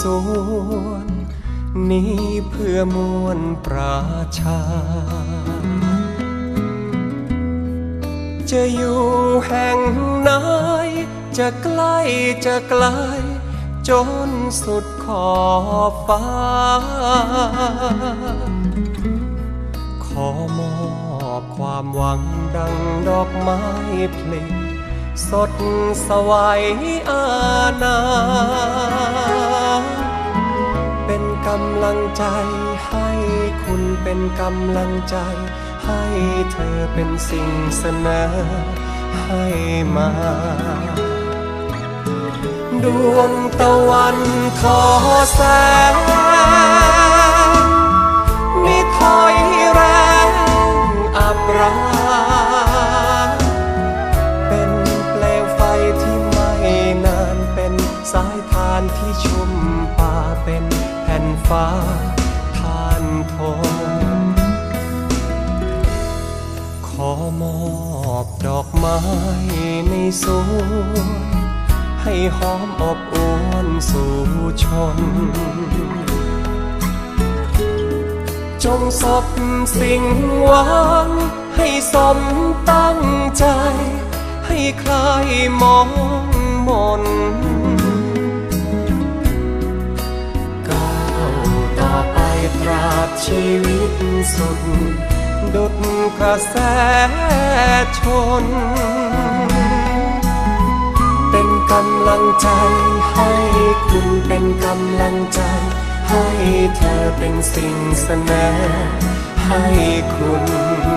สวนนี้เพื่อมวลประชา จะอยู่แห่งไหนจะใกล้จะไกล จนสุดขอบฟ้า ขอมอบความหวังดังดอกไม้เพลงสดสวัยอาณาำลังใจ ให้คุณเป็นกำลังใจ ให้เธอเป็นสิ่งเสนอให้มา ดวงตะวันทอแสงมิถอยแรงอับราเป็นเปลวไฟที่ไม่นานเป็นสายทานที่ชุ่ม ฟ้าทานทนขอมอบดอกไม้ในสวนให้หอมอบอวนสู่ชน จงสบสิ่งหวังให้สมตั้งใจ ให้ใครมองมน ราบชีวิตสุด ดุดกระแสชน เป็นกำลังใจให้คุณเป็นกำลังใจ ให้เธอเป็นสิ่งเสนอให้คุณ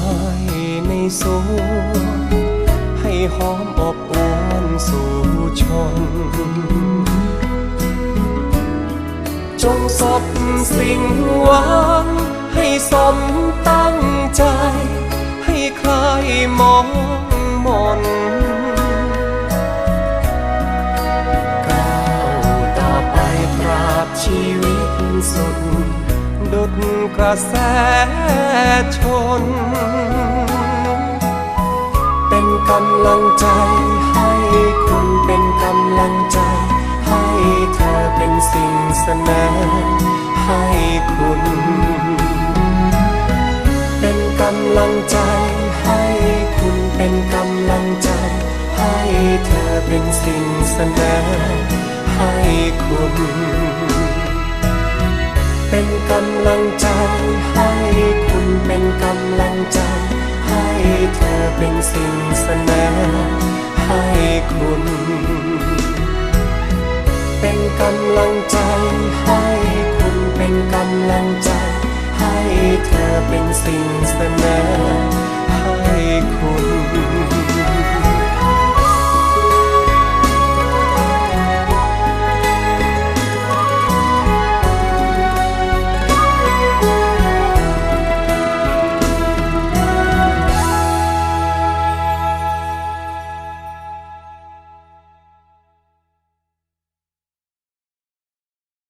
ไม้ในสวนให้หอมอบอวนสู่ชน จงสบสิ่งหวัง ให้สมตั้งใจ ให้ใครมองมนก้าวต่อไปตราบชีวิตสุด ดุดกระแสชน เป็นกำลังใจให้คุณเป็นกำลังใจ ให้เธอเป็นสิ่งเสนอให้คุณ เป็นกำลังใจให้คุณเป็นกำลังใจ ให้เธอเป็นสิ่งเสนอให้คุณ เป็นกำลังใจ ให้คุณเป็นกำลังใจ ให้เธอเป็นสิ่งเสนอให้คุณ เป็นกำลังใจ ให้คุณเป็นกำลังใจ ให้เธอเป็นสิ่งเสนอ